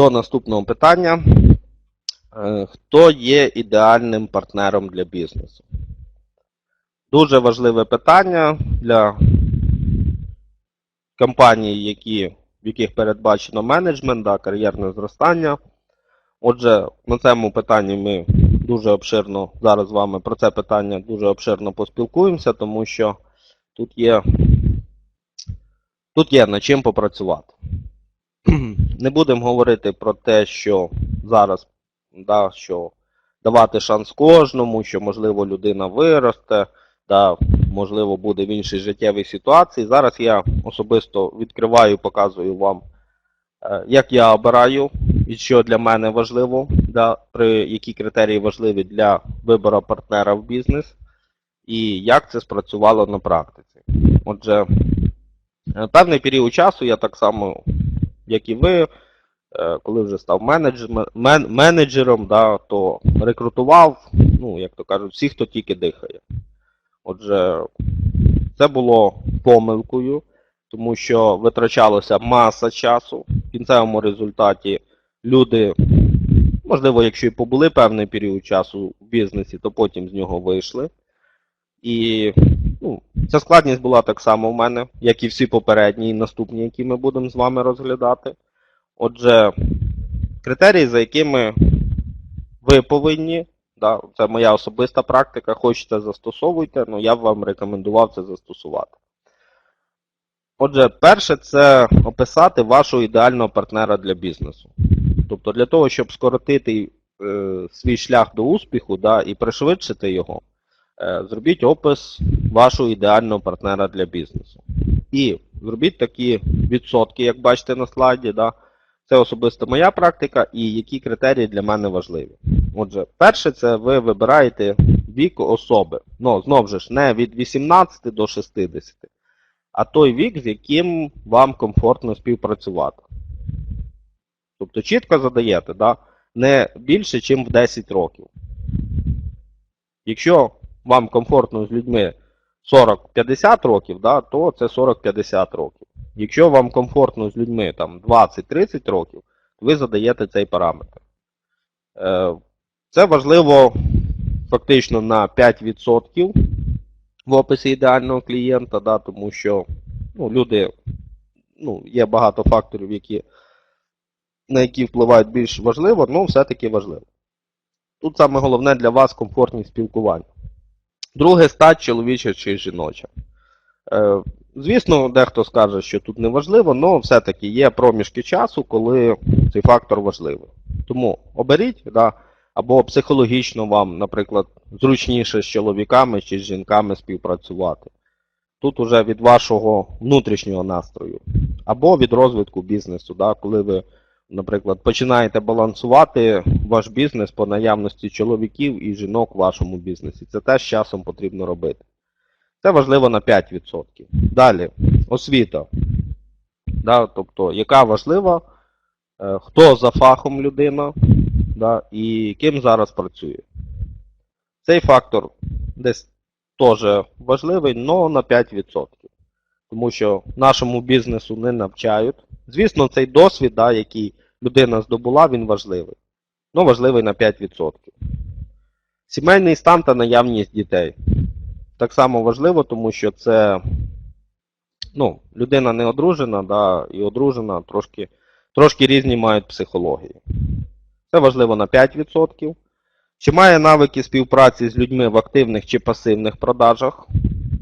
до наступного питання. Е, Хто є ідеальним партнером для бізнесу? Дуже важливе питання для компаній, які, в яких передбачено менеджмент, да, кар'єрне зростання. Отже, на цьому питанні ми дуже обширно зараз з вами про це питання дуже обширно поспілкуємося, тому що тут є, тут є над чим попрацювати. Не будемо говорити про те, що зараз да, що давати шанс кожному, що можливо людина виросте, да, можливо, буде в іншій життєвій ситуації. Зараз я особисто відкриваю, показую вам, е, як я обираю і що для мене важливо, да, при які критерії важливі для вибору партнера в бізнес, і як це спрацювало на практиці. Отже, е, певний період часу я так само, як і ви, е, коли вже став менеджер, мен, менеджером, да, то рекрутував, ну, як то кажуть, всіх, хто тільки дихає. Отже, це було помилкою, тому що витрачалося маса часу. В кінцевому результаті люди, можливо, якщо і побули певний період часу в бізнесі, то потім з нього вийшли. І ну, ця складність була так само в мене, як і всі попередні і наступні, які ми будемо з вами розглядати. Отже, критерії, за якими ви повинні, да, це моя особиста практика, хочете застосовуйте, але я б вам рекомендував це застосувати. Отже, перше це описати вашого ідеального партнера для бізнесу. Тобто для того, щоб скоротити е, свій шлях до успіху да, і пришвидшити його, зробіть опис вашого ідеального партнера для бізнесу. І зробіть такі відсотки, як бачите на слайді. Да, це особисто моя практика і які критерії для мене важливі. Отже, перше, це ви вибираєте вік особи. Ну, знову ж, не від 18 до 60, а той вік, з яким вам комфортно співпрацювати. Тобто чітко задаєте, да? не більше, ніж в 10 років. Якщо вам комфортно з людьми 40-50 років, да, то це 40-50 років. Якщо вам комфортно з людьми 20-30 років, ви задаєте цей параметр. Е, Це важливо фактично на 5% в описі ідеального клієнта, да, тому що ну, люди, ну, є багато факторів, які, на які впливають більш важливо, але все-таки важливо. Тут саме головне для вас комфортність спілкування. Друге стать чоловіча чи жіноча. Е, Звісно, дехто скаже, що тут не важливо, але все-таки є проміжки часу, коли цей фактор важливий. Тому оберіть, да, або психологічно вам, наприклад, зручніше з чоловіками чи з жінками співпрацювати. Тут уже від вашого внутрішнього настрою, або від розвитку бізнесу, да, коли ви, наприклад, починаєте балансувати ваш бізнес по наявності чоловіків і жінок в вашому бізнесі. Це теж часом потрібно робити. Це важливо на 5%. Далі, освіта. Да, тобто, яка важлива, е, хто за фахом людина да, і ким зараз працює. Цей фактор десь теж важливий, але на 5%. Тому що нашому бізнесу не навчають. Звісно, цей досвід, да, який людина здобула, він важливий. Ну, важливий на 5%. Сімейний стан та наявність дітей. Так само важливо, тому що це ну, людина не одружена, да, і одружена трошки, трошки різні мають психології. Це важливо на 5%. Чи має навики співпраці з людьми в активних чи пасивних продажах?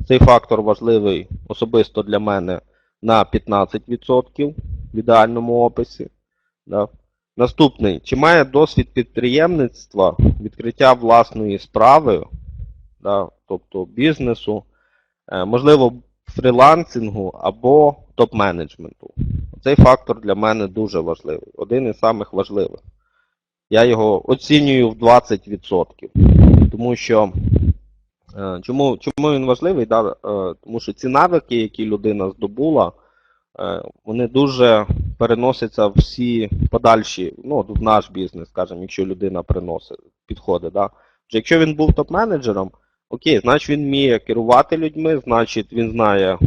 Цей фактор важливий особисто для мене на 15% в ідеальному описі. Да. Наступний. Чи має досвід підприємництва, відкриття власної справи, да, тобто бізнесу, е, можливо, фрілансингу або топ-менеджменту? Цей фактор для мене дуже важливий. Один із самих важливих. Я його оцінюю в 20%. Тому що е, чому, чому він важливий? Да? Е, Тому що ці навики, які людина здобула, вони дуже переносяться всі подальші, ну, в наш бізнес, скажімо, якщо людина приносить, підходить. Да? Якщо він був топ-менеджером, окей, значить він вміє керувати людьми, значить він знає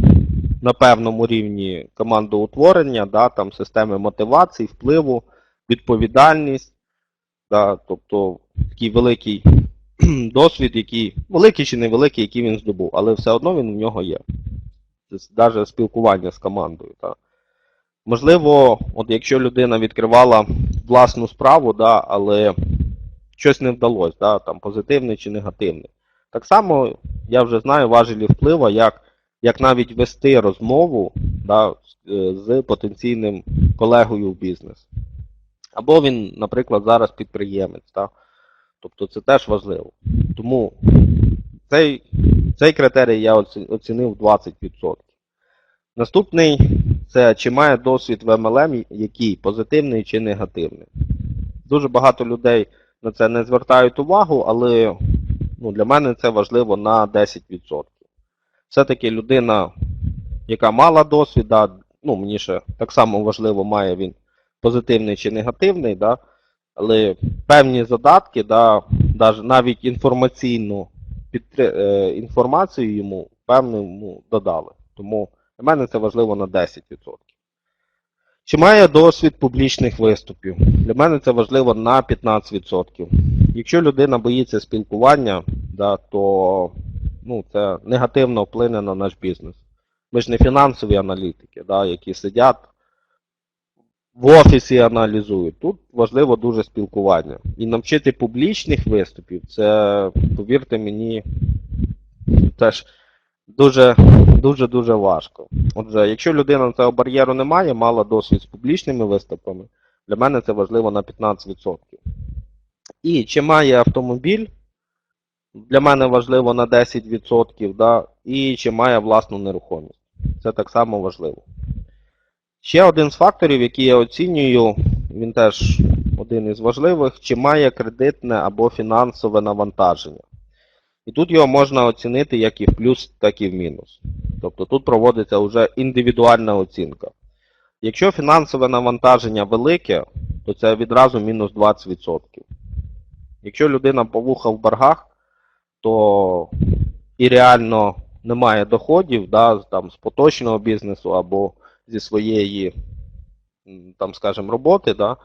на певному рівні командоутворення, да, там, системи мотивації, впливу відповідальність, да, тобто такий великий досвід, який великий чи невеликий, який він здобув, але все одно він в нього є. Навіть спілкування з командою. Да. Можливо, от якщо людина відкривала власну справу, да, але щось не вдалося, да, там, позитивний чи негативний. Так само я вже знаю важелі впливу, як, як навіть вести розмову да, е, з потенційним колегою в бізнес. Або він, наприклад, зараз підприємець. Да? Тобто це теж важливо. Тому цей, цей критерій я оцінив 20%. Наступний це чи має досвід в MLM, який позитивний чи негативний. Дуже багато людей на це не звертають увагу, але ну, для мене це важливо на 10%. Все-таки людина, яка мала досвід, да, ну, мені ще так само важливо, має він позитивний чи негативний, да, але певні задатки, да, навіть інформаційну е, інформацію йому певному додали. Тому для мене це важливо на 10%. Чи має досвід публічних виступів? Для мене це важливо на 15%. Якщо людина боїться спілкування, да, то ну, це негативно вплине на наш бізнес. Ми ж не фінансові аналітики, да, які сидять в офісі і аналізують. Тут важливо дуже спілкування. І навчити публічних виступів, це, повірте мені, теж дуже дуже дуже важко. Отже, якщо людина цього бар'єру не має, мала досвід з публічними виступами, для мене це важливо на 15%. І чи має автомобіль, для мене важливо на 10%, да, і чи має власну нерухомість. Це так само важливо. Ще один з факторів, який я оцінюю, він теж один із важливих, чи має кредитне або фінансове навантаження. І тут його можна оцінити як і в плюс, так і в мінус. Тобто тут проводиться вже індивідуальна оцінка. Якщо фінансове навантаження велике, то це відразу мінус 20%. Якщо людина повуха в боргах, то і реально немає доходів да, там, з поточного бізнесу або зі своєї, там, скажімо, роботи, да,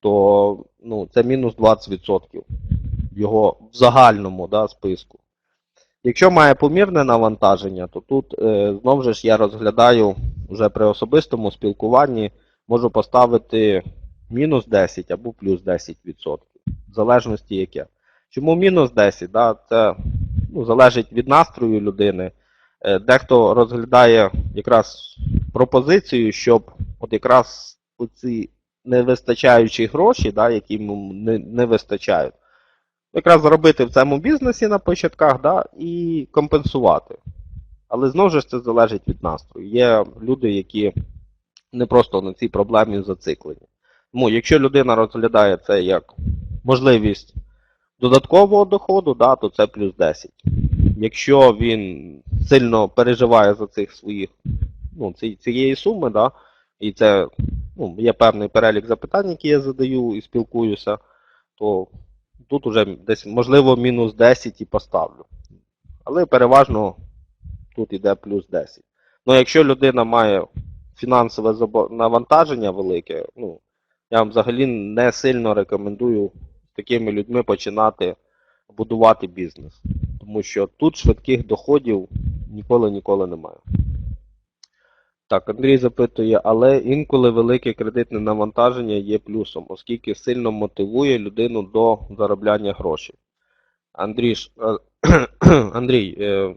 то ну, це мінус 20% його в загальному да, списку. Якщо має помірне навантаження, то тут е, знову ж я розглядаю вже при особистому спілкуванні, можу поставити мінус 10 або плюс 10%, в залежності яке. Чому мінус 10? Да? Це ну, залежить від настрою людини. Е, Дехто розглядає якраз пропозицію, щоб от якраз оці невистачаючі гроші, да, які йому не, не вистачають, якраз заробити в цьому бізнесі на початках да, і компенсувати. Але знову ж це залежить від настрою. Є люди, які не просто на цій проблемі зациклені. Тому, якщо людина розглядає це як можливість додаткового доходу, да, то це плюс 10. Якщо він сильно переживає за цих своїх, ну, цієї суми, да, і це ну, є певний перелік запитань, які я задаю і спілкуюся, то тут уже десь, можливо, мінус 10 і поставлю. Але переважно тут йде плюс 10. Ну, якщо людина має фінансове навантаження велике, ну, я вам взагалі не сильно рекомендую з такими людьми починати будувати бізнес. Тому що тут швидких доходів ніколи-ніколи немає. Так, Андрій запитує, але інколи велике кредитне навантаження є плюсом, оскільки сильно мотивує людину до заробляння грошей. Андрій, е, е,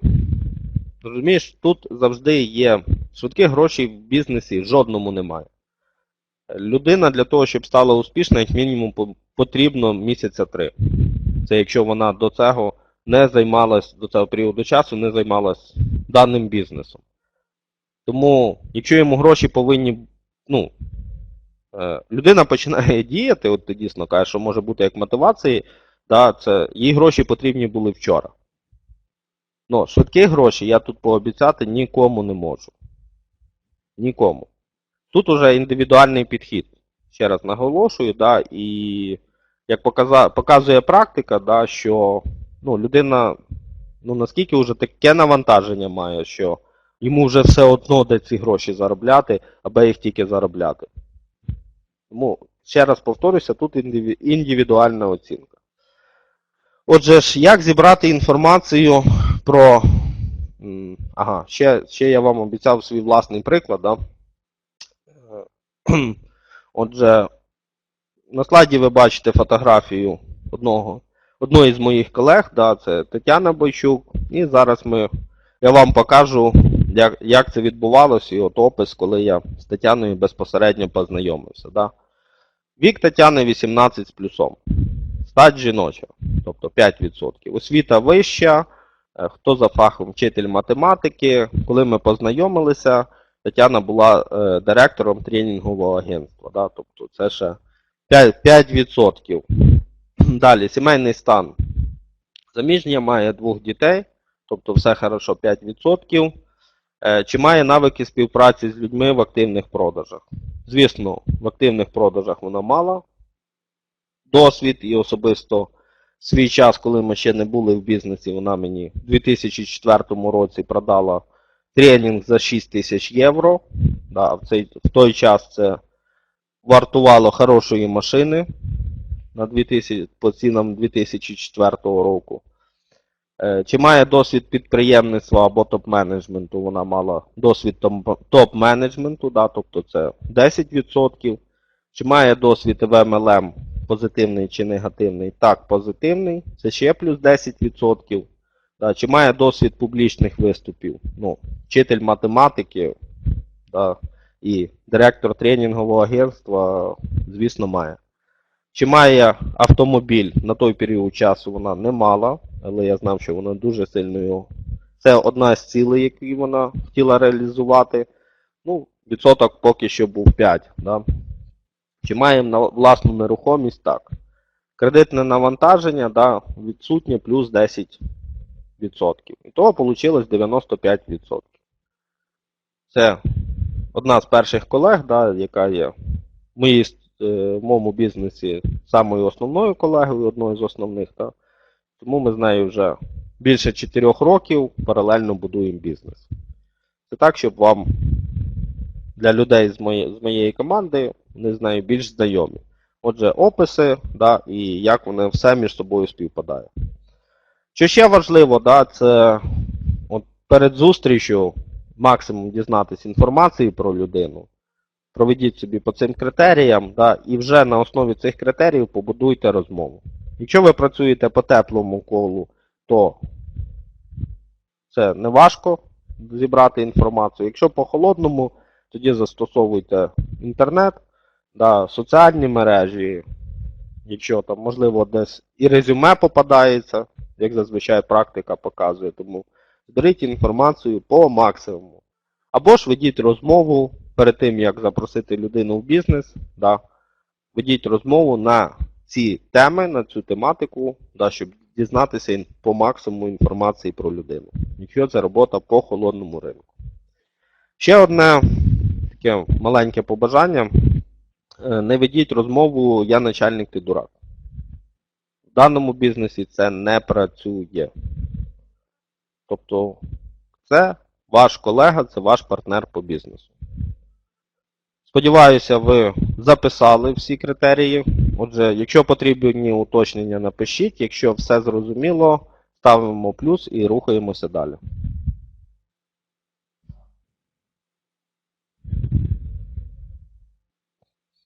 розумієш, тут завжди є швидких грошей в бізнесі жодному немає. Людина для того, щоб стала успішна, як мінімум потрібно місяця три. Це якщо вона до цього не займалась, до цього періоду часу не займалась даним бізнесом. Тому, якщо йому гроші повинні, ну, е, людина починає діяти, от ти дійсно кажеш, що може бути як мотивації, да, це їй гроші потрібні були вчора. Ну, швидкі гроші я тут пообіцяти нікому не можу. Нікому. Тут уже індивідуальний підхід. Ще раз наголошую, да, і як показує практика, да, що ну, людина ну, наскільки вже таке навантаження має, що йому вже все одно де ці гроші заробляти, аби їх тільки заробляти. Тому ще раз повторюся, тут індивідуальна оцінка. Отже ж, як зібрати інформацію про. Ага, ще, ще я вам обіцяв свій власний приклад. Да? Е, Отже, на слайді ви бачите фотографію одного, одної з моїх колег, да, це Тетяна Бойчук. І зараз ми, я вам покажу, як, як це відбувалося, і от опис, коли я з Тетяною безпосередньо познайомився. Да. Вік Тетяни 18 з плюсом. Стать жіноча, тобто 5%. Освіта вища, е, хто за фахом вчитель математики. Коли ми познайомилися, Тетяна була е, директором тренінгового агентства. Да? Тобто це ще 5%. 5%. Далі, сімейний стан. Заміжня має двох дітей, тобто все хорошо 5%. Е, Чи має навики співпраці з людьми в активних продажах? Звісно, в активних продажах вона мала досвід і особисто свій час, коли ми ще не були в бізнесі, вона мені в 2004 році продала тренінг за 6 тисяч євро. Да, в, цей, в той час це вартувало хорошої машини на 2000, по цінам 2004 року. Е, Чи має досвід підприємництва або топ-менеджменту? Вона мала досвід топ-менеджменту, да, тобто це 10%. Чи має досвід в MLM позитивний чи негативний? Так, позитивний. Це ще плюс 10%. Да, чи має досвід публічних виступів? Ну, вчитель математики да, і директор тренінгового агентства, звісно, має. Чи має автомобіль на той період часу вона не мала, але я знав, що вона дуже сильно його. Це одна з цілей, які вона хотіла реалізувати. Ну, відсоток поки що був 5. Да? Чи маємо на власну нерухомість? Так. Кредитне навантаження, да, відсутнє плюс 10%. І того вийшло 95%. Це одна з перших колег, да, яка є е, в моєму бізнесі самою основною колегою, одною з основних. Да. Тому ми з нею вже більше 4 років паралельно будуємо бізнес. Це так, щоб вам для людей з моєї, з моєї команди, вони з нею більш знайомі. Отже, описи, да, і як вони все між собою співпадає. Що ще важливо, да, це от перед зустрічю максимум дізнатися інформації про людину. Проведіть собі по цим критеріям, да, і вже на основі цих критеріїв побудуйте розмову. Якщо ви працюєте по теплому колу, то це не важко зібрати інформацію. Якщо по холодному, тоді застосовуйте інтернет, да, соціальні мережі, якщо там, можливо, десь і резюме попадається, як зазвичай практика показує, тому зберіть інформацію по максимуму. Або ж ведіть розмову перед тим, як запросити людину в бізнес, да, ведіть розмову на ці теми, на цю тематику, да, щоб дізнатися по максимуму інформації про людину. Якщо це робота по холодному ринку. Ще одне таке маленьке побажання. Е, Не ведіть розмову Я начальник, ти дурак. В даному бізнесі це не працює. Тобто, це ваш колега, це ваш партнер по бізнесу. Сподіваюся, ви записали всі критерії. Отже, якщо потрібні уточнення, напишіть. Якщо все зрозуміло, ставимо плюс і рухаємося далі.